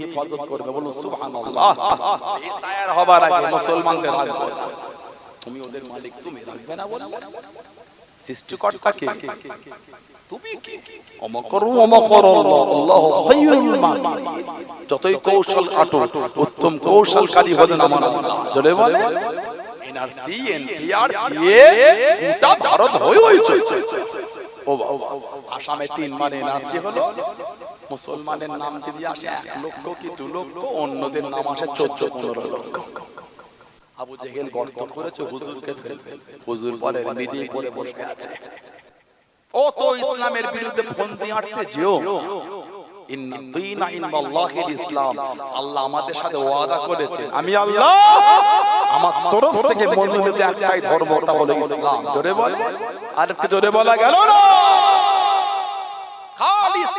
হেফাজত করবে বলুন সুবহানাল্লাহ। ইসায়ার হবার আগে মুসলমানদের রাখবে। তুমি ওদের মালিক তুমি রাখবে না বললে? সৃষ্টিকর্তা কে তুমি কি? অমকরু অমকর আল্লাহ খায়রুল মাকিরিন যতই কৌশল কাটো উত্তম কৌশলকারী হলেন আমার জলে বলে এনআরসি এনপিআর সিএ গোটা ভারত হই হই চলছে। ও আসামে তিন মানে এনআরসি হলো। মুসলমানের নাম যদি আসে এক লক্ষ কি দু লক্ষ, অন্যদের নাম আসে চোদ্দ, পনেরো লক্ষ। আবু জেহেল গর্ত করেছে, হুজুরকে হুজুর বলে নিজেই পড়ে বসে আছে। ও তো ইসলামের বিরুদ্ধে ফন্দি আটতে যেও। ইসলাম। আল্লাহ আমাদের সাথে ওয়াদা করেছে আমি আল্লাহ, আমার তরফ থেকে মনোনীত একটাই ধর্ম, ওটা হলো ইসলাম। জোরে বলে আর জোরে বলা গেল না।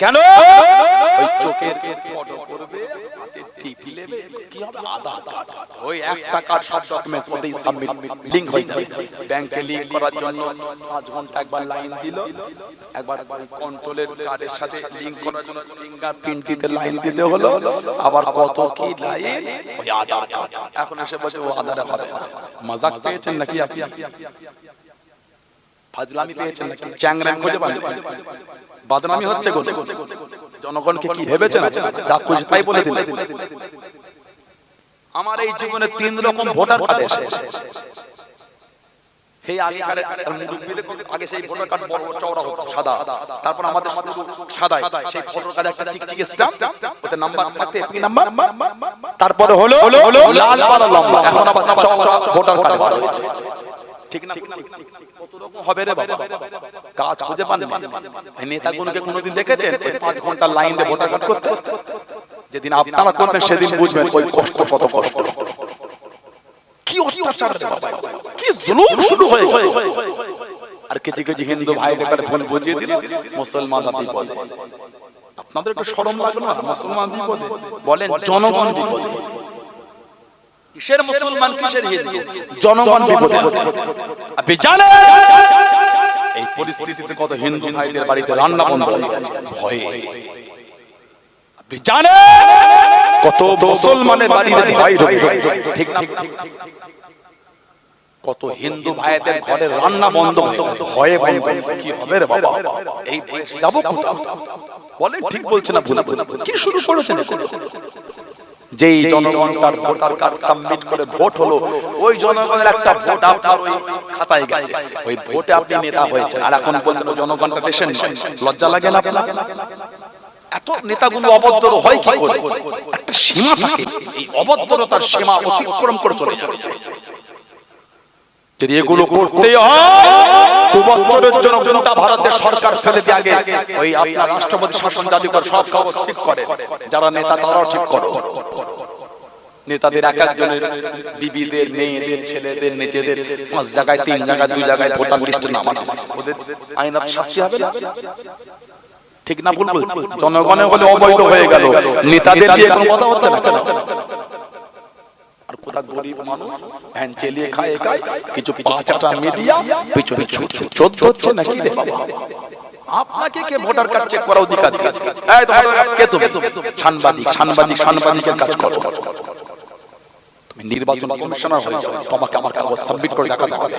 কেন ওই চোখের ফটো করবে হাতে টিপ কি হবে আধার কার্ড ওই একটা কার্ড সব ডকুমেন্টস সাবমিট লিংক হয়ে যাবে ব্যাংকে লিংক করার জন্য পাঁচ ঘণ্টা একবার লাইন দিল একবার কন্ট্রোলের কার্ডের সাথে লিংক করার জন্য ফিঙ্গারপ্রিন্ট দিতে লাইন দিতে হলো আবার কত কি লাইন ওই আধার কার্ড এখন এসে বলছে ও আধারে হবে না মজাক পেয়েছেন নাকি আপনি ফাজলামি পেয়েছেন নাকি? চ্যাংরাম খুঁজে পান বাদনামি হচ্ছে গো জনগণকে কি ভেবেছেন? যা খুঁজে তাই বলে দিলেন। আমার এই জীবনে তিন রকম ভোটার কার্ড এসেছে। সেই আগেকার আগে সেই ভোটার কার্ড বড় চওড়া হতো সাদা। তারপর আমাদের সাদা সেই ভোটার কার্ডে একটা চিকচিকে স্ট্যাম্প ওতে নাম্বার থাকতে এপি নাম্বার তারপরে হলো লাল লম্বা। এখন আবার ভোটার কার্ড হয়েছে ঠিক না কত রকম হবে রে বাবা? কাজ খুঁজে পান নেতাগুলোকে কোনোদিন দেখেছেন? পাঁচ ঘণ্টা লাইন দিয়ে ভোটার কার্ড করতে? যেদিন আপনারা করবেন সেদিন বুঝবেন ওই কষ্ট কত কষ্ট। কি অত্যাচার কি জুলুম শুরু হয়েছে? আর কিছু কিছু হিন্দু করে ভুল বুঝিয়ে দিল মুসলমান আপনাদের একটু শরম লাগল না? মুসলমান বিপদে বলেন জনগণ বিপদে কিসের মুসলমান কিসের হিন্দু? জনগণ বিপদে আছে আপনি জানেন? এই পরিস্থিতিতে কত হিন্দু ভাইদের বাড়িতে রান্না বন্ধ হয়ে গেছে। ভয়ে। আপনি জানেন? কত মুসলমানের বাড়িতে ভয় ঢুকে। ঠিক না? কত হিন্দু ভাইদের ঘরে রান্না বন্ধ হয়ে গেছে। ভয়ে ভয়ে কি হবে রে বাবা? এই যাব কোথাও বলেন ঠিক বলছে না ভুল। কি শুরু করেছেন এখন? যেই জনগণ তার ভোটার কার্ড সাবমিট করে ভোট হলো ওই জনগণের একটা ভোট আপনার ওই খাতায় গেছে। ওই ভোটে আপনি নেতা হয়েছেন। আর এখন বলছেন ওই জনগণটা দেশের নয়। লজ্জা লাগে না আপনার? এত নেতাগুলো অভদ্র হয় কি করে? একটা সীমা থাকে। এই অভদ্রতার সীমা অতিক্রম করে চলে যাচ্ছে যদি এগুলো করতে হয় দু বছরের জন্য গোটা ভারতের সরকার ফেলে দিয়ে আগে ওই আপনার রাষ্ট্রপতি শাসন করে সব কাগজ ঠিক করে। যারা নেতা তারাও ঠিক করো। নেতাদের এক একজনের বিবিদের মেয়েদের ছেলেদের নিজেদের পাঁচ জায়গায় তিন জায়গায় দুই জায়গায় ভোটার লিস্টে নাম আছে। ওদের শাস্তি হবে না? ঠিক না ভুল বলছি। জনগণের হলে অবৈধ হয়ে গেল। নেতাদের দিয়ে কোনো কথা হচ্ছে না। গরিব মানুষ চেলিয়ে খায় খায় কিছু পাঁচাটা মিডিয়া পিছনে হচ্ছে নাকি রে বাবা? আপনাকে কে ভোটার কার্ড চেক করা অধিকার দিয়েছে? এই তো কে তুমি? সাংবাদিক সাংবাদিক সাংবাদিকের কাজ করো। তুমি নির্বাচন কমিশনার হয়ে যাও তোমাকে আমার কাগজ সাবমিট করে দেখা হবে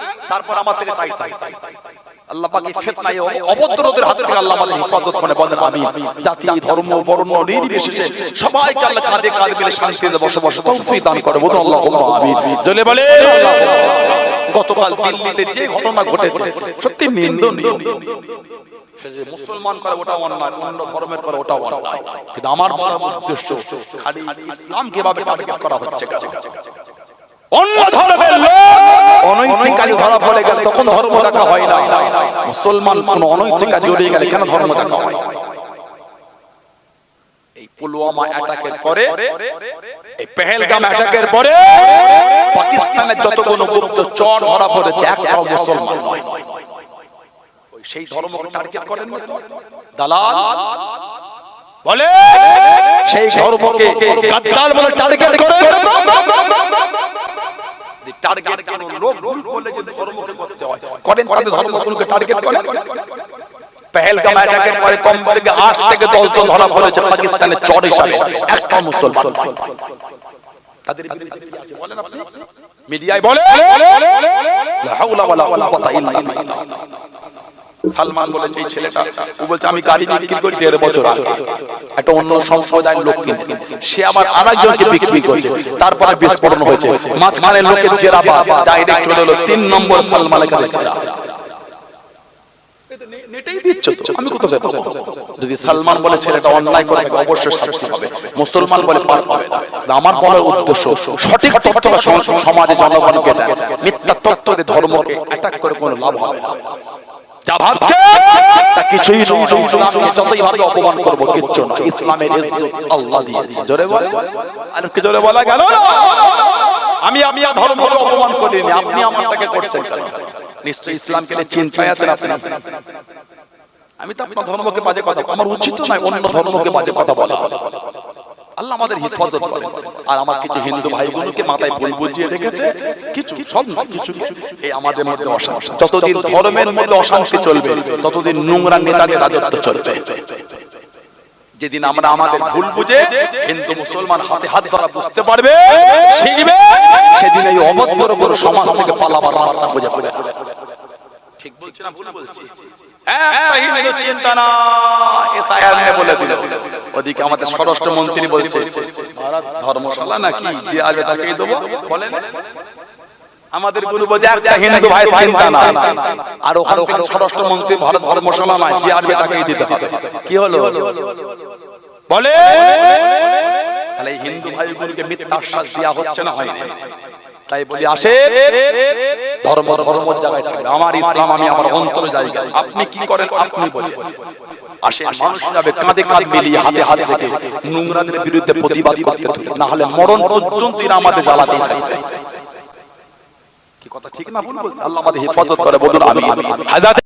তারপর আমার থেকে চাই চাই। চাই আল্লাহ পাক ফিতনায় হাত থেকে আল্লাহ আমাদের হেফাজত করে বলেন আমিন। জাতি ধর্ম বর্ণ নির্বিশেষে সবাইকে আল্লাহ কাঁধে কাঁধ মিলে শান্তিতে বসবাস তৌফিক দান করে বলুন আল্লাহুম্মা আমিন। জলে বলে গতকাল দিল্লিতে যে ঘটনা ঘটেছে সত্যি নিন্দনীয়। মুসলমান করে ওটা অন্যায় অন্য ধর্মের করে ওটা অন্যায়। কিন্তু আমার বড় উদ্দেশ্য খালি ইসলাম কীভাবে টার্গেট করা হচ্ছে কাজে কাজে অন্য ধর্মের লোক অনৈতিক কাজে ধরা পড়ে গেলে তখন ধর্ম দেখা হয় না। মুসলমান কোন অনৈতিক কাজে জড়িয়ে গেলে কেন ধর্ম দেখা হয়? এই পুলওয়ামা অ্যাটাকের পরে এই পেহেলগাম অ্যাটাকের পরে পাকিস্তানের যতগুলো গুপ্ত চর ধরা পড়েছে একটাও মুসলমান নয়। সেই ধর্মকে টার্গেট করেন না তো? দালাল? বলে সেই ধর্মকে গাদ্দার বলে টার্গেট করে টার্গেট কোন? লোক ভুল করলে যে ধর্মকে করতে হয় করেন তাদের ধর্মগুলোকে টার্গেট করেন। পেহেলগাম অ্যাটাকের পরে কম থেকে 8 থেকে 10 জন ধরা পড়েছে পাকিস্তানের চর হিসাবে। একটা মুসলমান তাদের আছে বলেন আপনি। মিডিয়ায় বলে লা হাওলা ওয়ালা কুওয়াতা ইল্লা বিল্লাহ। সালমান বলেছে এই ছেলেটা ও বলছে আমি গাড়ি বিক্রি করি দেড় বছর আগে। একটা অন্য সম্প্রদায়ের লোক কিনেছে সে আবার আরেকজনকে বিক্রি করছে। তারপরে বিস্ফোরণ হয়েছে। মাঝখানে লোকের জেরা বা ডাইরেক্ট চলে এলো তিন নম্বর সালমানের কাছে। জেরা নেটেই দিচ্ছ তো, আমি কোথা থেকে পাবো? যদি সালমান বলে ছেলেটা অন্যায় করে অবশ্যই শাস্তি হবে মুসলমান বলে পার পাবে না। আমার বলার উদ্দেশ্য সঠিক তথ্যটা সমাজে জনগণকে দেন মিথ্যা তথ্য দিয়ে ধর্মকে অ্যাটাক করে কোনো লাভ হবে না। যা ভাবছে তা কিছুই নয়। ইসলামকে যতই ভাবে অপমান করব কিচ্ছু না ইসলামের ইজ্জত আল্লাহ দিয়েছে। জোরে বলে। আর কি জোরে বলা গেল? না? আমি ধর্মকে অপমান করিনি। আপনি আমারটাকে করছেন কেন? নিশ্চয়ই ইসলামকে নিয়ে চিন্তায় আছেন আপনি। আমি তো আপনার ধর্মকে বাজে কথা আমার উচিত নয় অন্য ধর্মকে বাজে কথা বলা। আল্লাহ আমাদের হেফাজত করে আর আমার কিছু হিন্দু মাথায় ভুল বুঝিয়ে রেখেছে কিছু সব কিছু এই আমাদের মধ্যে অশান্তি। যতদিন ধর্মের মধ্যে অশান্তি চলবে ততদিন নোংরা নেতাদের রাজত্ব চলবে। যেদিন আমরা আমাদের ভুল বুঝে হিন্দু মুসলমান হাতে হাত ধরা বুঝতে পারবে শিখবে সেদিন এই অভদ্র বড় সমাজ থেকে পালাবার রাস্তা খুঁজে পাবে ঠিক বলছি না ভুল বলছি। একটা হিন্দু চিন্তা না এসআইআর নিয়ে বলে দিল। ওদিকে আমাদের স্বরাষ্ট্র মন্ত্রী বলছে ভারত ধর্মশালা নাকি? যে আসবে তাকেই দেবো? বলেন আমাদের গুরু বোঝে একটা হিন্দু ভাই চিন্তা না আর ওখানে থেকে স্বরাষ্ট্র মন্ত্রী ভারত ধর্মশালা নয় যে আসবে তাকেই দিতে হবে। কি হলো? বলে? তাহলে হিন্দু ভাইগুলোকে মিথ্যা আশ্বাস দেওয়া হচ্ছে না হয়নি তাই বলি আসে ধর্ম ধর্ম জায়গায় থাকবে। আমার ইসলাম আমি আমার অন্তর জায়গা আপনি কি করেন, আপনি বোঝেন। আল্লাহ হেফাজত করে, বলুন আমি হাজার